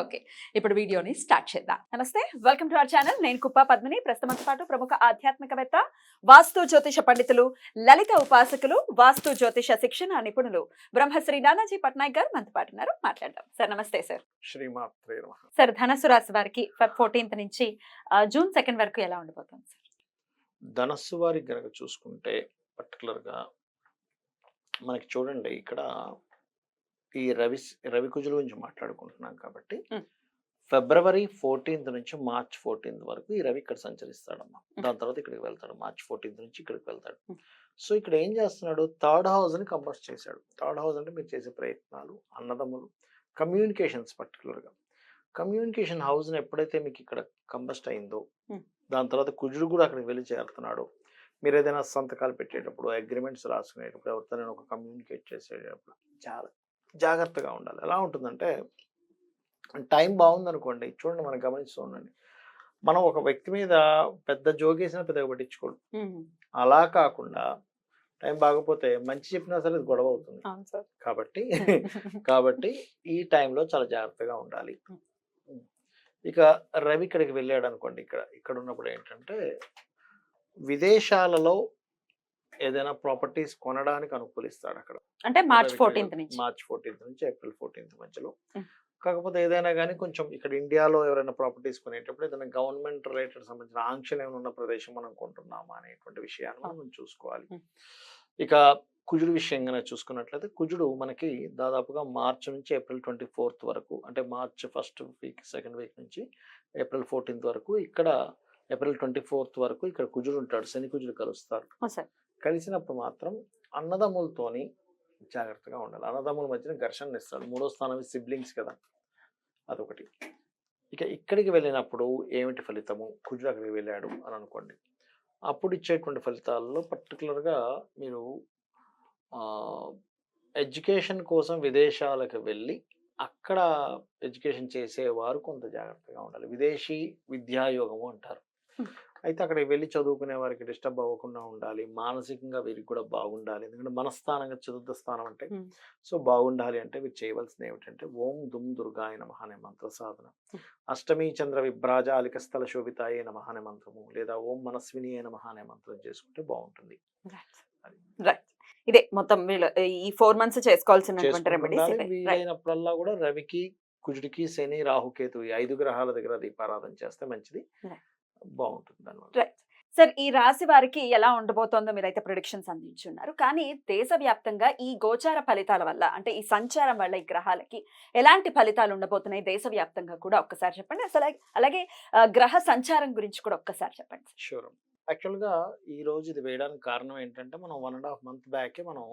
Okay ఇప్పుడు వీడియోని start చేద్దాం. నమస్తే వెల్కమ్ టు అవర్ ఛానల్. నేను కుప్ప పద్మిని. ప్రస్తుతంతో పాటు ప్రముఖ ఆధ్యాత్మికవేత్త వాస్తు జ్యోతిష పండితులు లలిత ఉపాసకులు వాస్తు జ్యోతిష శిక్షణ నిపుణులు బ్రహ్మశ్రీ నానాజీ పట్నాయక్ గారు మనతో పాటు ఉన్నారు. మాట్లాడదాం. సార్ నమస్తే సార్. సార్ ధనస్సు రాశి వారికి ఫోర్టీన్త్ నుంచి జూన్ సెకండ్ వరకు ఎలా ఉండిపోతుంది సార్? ధనస్సు వారికి గనక చూసుకుంటే particular గా మనకి చూడండి ఇక్కడ ఈ రవి రవి కుజుల గురించి మాట్లాడుకుంటున్నాం కాబట్టి. ఫిబ్రవరి ఫోర్టీన్త్ నుంచి మార్చ్ ఫోర్టీన్త్ వరకు ఈ రవి ఇక్కడ సంచరిస్తాడమ్మా. దాని తర్వాత ఇక్కడికి వెళ్తాడు మార్చ్ ఫోర్టీన్త్ నుంచి ఇక్కడికి వెళ్తాడు. సో ఇక్కడ ఏం చేస్తున్నాడు థర్డ్ హౌస్ని కంబస్ట్ చేశాడు థర్డ్ హౌస్ అంటే మీరు చేసే ప్రయత్నాలు అన్నదమ్ములు కమ్యూనికేషన్స్గా కమ్యూనికేషన్ హౌస్ని ఎప్పుడైతే మీకు ఇక్కడ కంబస్ట్ అయిందో. దాని తర్వాత కుజుడు కూడా అక్కడికి వెళ్ళి చేరుతున్నాడు మీరు ఏదైనా సంతకాలు పెట్టేటప్పుడు అగ్రిమెంట్స్ రాసుకునేటప్పుడు ఎవరితో నేను ఒక కమ్యూనికేట్ చేసేటప్పుడు చాలా జాగ్రత్తగా ఉండాలి. ఎలా ఉంటుందంటే టైం బాగుందనుకోండి చూడండి మనం గమనిస్తూ ఉండండి. మనం ఒక వ్యక్తి మీద పెద్ద జోకేసిన పెద్దగా పట్టించుకోడు. అలా కాకుండా టైం బాగపోతే మంచి చెప్పినా సరే అది గొడవ అవుతుంది. కాబట్టి కాబట్టి ఈ టైంలో చాలా జాగ్రత్తగా ఉండాలి. ఇక రవి ఇక్కడికి వెళ్ళాడు అనుకోండి ఇక్కడ ఇక్కడ ఉన్నప్పుడు ఏంటంటే విదేశాలలో ఏదైనా ప్రాపర్టీస్ కొనడానికి అనుకూలిస్తాడు అక్కడ అంటే మార్చ్ ఫోర్టీన్త్ నుంచి. మార్చ్ ఫోర్టీన్త్ నుంచి ఏప్రిల్ ఫోర్టీన్త్ మధ్యలో. కాకపోతే ఏదైనా కానీ కొంచెం ఇక్కడ ఇండియాలో ఎవరైనా ప్రాపర్టీస్ కొనేటప్పుడు ఏదైనా గవర్నమెంట్ రిలేటెడ్ సంబంధించిన ఆంక్షలు ఏమైనా ఉన్న ప్రదేశం మనం కొంటున్నామా అనేటువంటి విషయాన్ని మనం చూసుకోవాలి. ఇక కుజుడు విషయంగా చూసుకున్నట్లయితే కుజుడు మనకి దాదాపుగా మార్చ్ నుంచి ఏప్రిల్ ట్వంటీ ఫోర్త్ వరకు అంటే March first week second week నుంచి ఏప్రిల్ ఫోర్టీన్త్ వరకు ఇక్కడ ఏప్రిల్ ట్వంటీ ఫోర్త్ వరకు ఇక్కడ కుజుడు ఉంటాడు. శని కుజుడు కలుస్తారు. కలిసినప్పుడు మాత్రం అన్నదమ్ములతోని జాగ్రత్తగా ఉండాలి. అన్నదమ్ముల మధ్యన ఘర్షణ ఇస్తాడు మూడో స్థానం సిబ్లింగ్స్ కదా. అదొకటి. ఇక ఇక్కడికి వెళ్ళినప్పుడు ఏమిటి ఫలితము? కుజుడు అక్కడికి వెళ్ళాడు అని అనుకోండి. అప్పుడు ఇచ్చేటువంటి ఫలితాల్లో పర్టికులర్గా మీరు ఎడ్యుకేషన్ కోసం విదేశాలకు వెళ్ళి అక్కడ ఎడ్యుకేషన్ చేసేవారు కొంత జాగ్రత్తగా ఉండాలి. విదేశీ విద్యాయోగము అంటారు. అయితే అక్కడికి వెళ్ళి చదువుకునే వారికి డిస్టర్బ్ అవ్వకుండా ఉండాలి. మానసికంగా వీరికి కూడా బాగుండాలి. ఎందుకంటే మనస్థానంగా చతుర్థ స్థానం అంటే. సో బాగుండాలి అంటే వీరు చేయవలసింది ఏమిటంటే ఓం దుమ్ దుర్గాయ నమః అనే మంత్ర సాధన. అష్టమి చంద్ర విభ్రాజాలిక స్థల శోభితాయే నమః అనే మంత్రము లేదా ఓం మనస్విని నమః అనే మంత్రం చేసుకుంటే బాగుంటుంది. రైట్. ఇదే మొత్తం ఈ ఫోర్ మంత్స్ చేసుకోవాల్సినటువంటి రెమెడీస్ వీలైనప్పుడల్లా కూడా రవికి కుజుడికి శని రాహుకేతు ఈ ఐదు గ్రహాల దగ్గర దీపారాధన చేస్తే మంచిది. బాగుంటుంది దానివల్ల రైట్. సార్ ఈ రాశి వారికి ఎలా ఉండబోతోందో మీరైతే ప్రొడిక్షన్స్ అందించున్నారు. కానీ దేశవ్యాప్తంగా ఈ గోచార ఫలితాల వల్ల అంటే ఈ సంచారం వల్ల ఈ గ్రహాలకి ఎలాంటి ఫలితాలు ఉండబోతున్నాయి? దేశవ్యాప్తంగా కూడా ఒక్కసారి చెప్పండి. అసలు అలాగే గ్రహ సంచారం గురించి కూడా ఒక్కసారి చెప్పండి. షూర్. యాక్చువల్గా ఈ రోజు ఇది వేయడానికి కారణం ఏంటంటే మనం వన్ అండ్ హాఫ్ మంత్ బ్యాకే మనం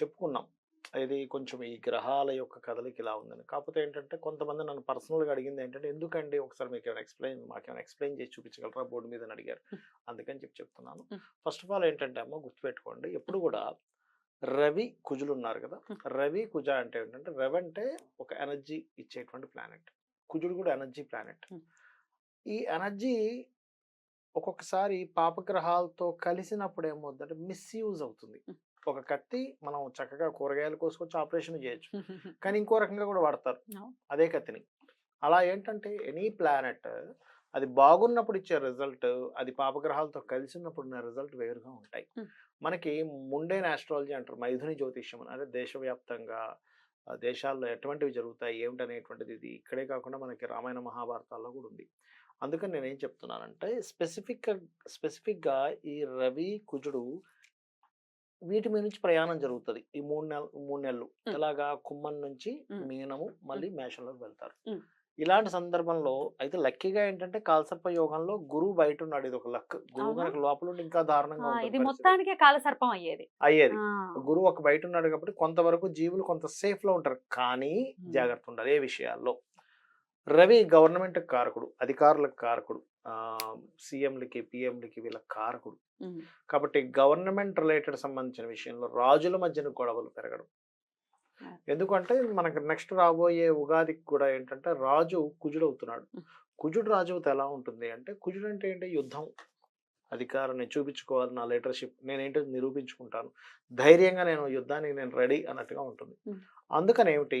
చెప్పుకున్నాం. ఇది కొంచెం ఈ గ్రహాల యొక్క కదలిక ఇలా ఉందని కాకపోతే ఏంటంటే కొంతమంది నన్ను పర్సనల్గా అడిగింది ఏంటంటే ఎందుకండి ఒకసారి మీకు ఏమైనా ఎక్స్ప్లెయిన్ మాకేమైనా ఎక్స్ప్లెయిన్ చేసి చూపించగలరా బోర్డు మీద అడిగారు. అందుకని చెప్పి చెప్తున్నాను. ఫస్ట్ ఆఫ్ ఆల్ ఏంటంటే అమ్మ గుర్తుపెట్టుకోండి ఎప్పుడు కూడా రవి కుజులు ఉన్నారు కదా. రవి కుజ అంటే ఏంటంటే రవి అంటే ఒక ఎనర్జీ ఇచ్చేటువంటి ప్లానెట్ కుజుడు కూడా ఎనర్జీ ప్లానెట్. ఈ ఎనర్జీ ఒక్కొక్కసారి పాపగ్రహాలతో కలిసినప్పుడు ఏమవుతుందంటే మిస్యూజ్ అవుతుంది. ఒక కత్తి మనం చక్కగా కూరగాయలు కోసుకొచ్చి ఆపరేషన్ చేయొచ్చు. కానీ ఇంకో రకంగా కూడా వాడతారు. అదే కత్తిని. అలా ఏంటంటే ఎనీ ప్లానెట్ అది బాగున్నప్పుడు ఇచ్చే రిజల్ట్ అది పాపగ్రహాలతో కలిసి ఉన్నప్పుడు ఉన్న రిజల్ట్ వేరుగా ఉంటాయి. మనకి ముండేన్ ఆస్ట్రాలజీ అంటారు మైథుని జ్యోతిష్యం అని. అంటే దేశవ్యాప్తంగా దేశాల్లో ఎటువంటివి జరుగుతాయి ఏమిటనేటువంటిది ఇది ఇక్కడే కాకుండా మనకి రామాయణ మహాభారతాల్లో కూడా ఉంది. అందుకని నేను ఏం చెప్తున్నానంటే స్పెసిఫిక్ స్పెసిఫిక్గా ఈ రవి కుజుడు వీటి మీద నుంచి ప్రయాణం జరుగుతుంది ఈ మూడు నెల మూడు నెలలు. ఎలాగా కుమ్మం నుంచి. మీనము మళ్ళీ మేషంలోకి వెళ్తారు. ఇలాంటి సందర్భంలో అయితే లక్కీగా ఏంటంటే కాల్సర్ప యోగంలో గురువు బయట ఉన్నాడు ఇది ఒక లక్ గురువు? కనుక లోపల ఇంకా దారుణంగా ఇది. మొత్తానికే కాలసర్పం అయ్యేది అయ్యేది గురువు ఒక బయట ఉన్నాడు కాబట్టి కొంతవరకు జీవులు కొంత సేఫ్లో ఉంటారు కానీ. జాగ్రత్త ఉండాలి ఏ విషయాల్లో రవి గవర్నమెంట్ కారకుడు అధికారులకు కారకుడు సీఎంలకి పిఎంలకి వీళ్ళ కారకుడు. కాబట్టి గవర్నమెంట్ రిలేటెడ్ సంబంధించిన విషయంలో రాజుల మధ్యన గొడవలు పెరగడం. ఎందుకంటే మనకు నెక్స్ట్ రాబోయే ఉగాదికి కూడా ఏంటంటే రాజు కుజుడు అవుతున్నాడు Mm. కుజుడు రాజు ఎలా ఉంటుంది అంటే కుజుడు అంటే ఏంటి? యుద్ధం. అధికారాన్ని చూపించుకోవాలి నా లీడర్షిప్ నేనేంటో నిరూపించుకుంటాను. ధైర్యంగా నేను యుద్ధానికి నేను రెడీ అన్నట్టుగా ఉంటుంది. అందుకని ఏమిటి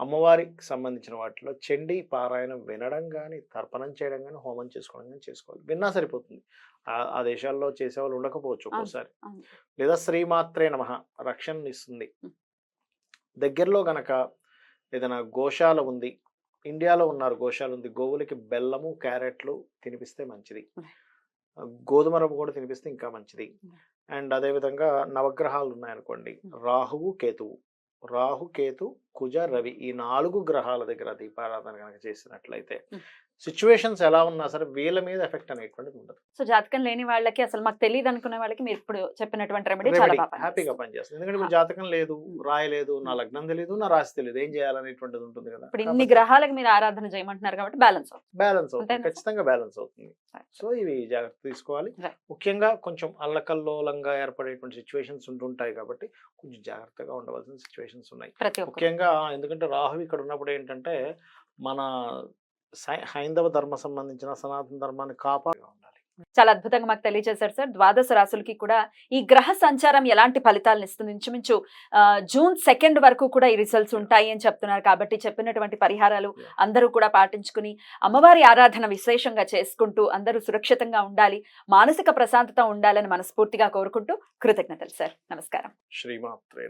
అమ్మవారికి సంబంధించిన వాటిలో చండీ పారాయణం వినడం కానీ తర్పణం చేయడం కానీ హోమం చేసుకోవడం కానీ చేసుకోవాలి విన్నా సరిపోతుంది ఆ- ఆ దేశాల్లో చేసేవాళ్ళు ఉండకపోవచ్చు ఒక్కోసారి. లేదా శ్రీమాత్రే నమ రక్షణ ఇస్తుంది. దగ్గరలో గనక ఏదైనా గోశాల ఉంది ఇండియాలో ఉన్నారు గోశాల ఉంది గోవులకి బెల్లము క్యారెట్లు తినిపిస్తే మంచిది. గోధుమ రవ్వ కూడా తినిపిస్తే ఇంకా మంచిది. అండ్ అదేవిధంగా నవగ్రహాలు ఉన్నాయనుకోండి. రాహువు కేతువు రాహు కేతు కుజ రవి ఈ నాలుగు గ్రహాల దగ్గర దీపారాధన కనుక చేసినట్లయితే సిచ్యువేషన్స్ ఎలా ఉన్నా సరే వీళ్ళ మీద ఎఫెక్ట్ అనేటువంటిది ఉండదు సో జాతకం లేని వాళ్ళకి అసలు మాకు తెలియదు అనుకునే వాళ్ళకి మీరు ఇప్పుడు చెప్పినటువంటి రెమెడీ హ్యాపీగా పనిచేస్తుంది. ఎందుకంటే ఇప్పుడు జాతకం లేదు. రాయలేదు నా. లగ్నం తెలియదు నా రాశి తెలియదు ఏం చేయాలనేటువంటిది ఉంటుంది కదా ఇప్పుడు ఇన్ని గ్రహాలకు మీరు ఆరాధన చేయమంటున్నారు కాబట్టి బ్యాలెన్స్ అవుతుంది బ్యాలెన్స్ అవుతుంది? ఖచ్చితంగా బ్యాలెన్స్ అవుతుంది. సో ఇవి జాగ్రత్త తీసుకోవాలి. ముఖ్యంగా కొంచెం అల్లకల్లోలంగా ఏర్పడేటువంటి సిచ్యువేషన్స్ ఉంటుంటాయి కాబట్టి కొంచెం జాగ్రత్తగా ఉండవలసిన సిచ్యువేషన్స్ ఉన్నాయి ముఖ్యంగా ఎందుకంటే రాహు ఇక్కడ ఉన్నప్పుడు ఏంటంటే మన హైందవ ధర్మ సంబంధించిన సనాతన ధర్మాన్ని కాపాడు చాలా అద్భుతంగా మాకు తెలియజేశారు సార్. ద్వాదశ రాశులకి కూడా ఈ గ్రహ సంచారం ఎలాంటి ఫలితాలను ఇస్తుంది? ఇంచుమించు జూన్ సెకండ్ వరకు కూడా ఈ రిజల్ట్స్ ఉంటాయి అని చెప్తున్నారు కాబట్టి చెప్పినటువంటి పరిహారాలు. అందరూ కూడా పాటించుకుని అమ్మవారి ఆరాధన విశేషంగా చేసుకుంటూ అందరూ సురక్షితంగా ఉండాలి మానసిక ప్రశాంతత ఉండాలని మనస్ఫూర్తిగా కోరుకుంటూ కృతజ్ఞతలు సార్. నమస్కారం. శ్రీమాత్రే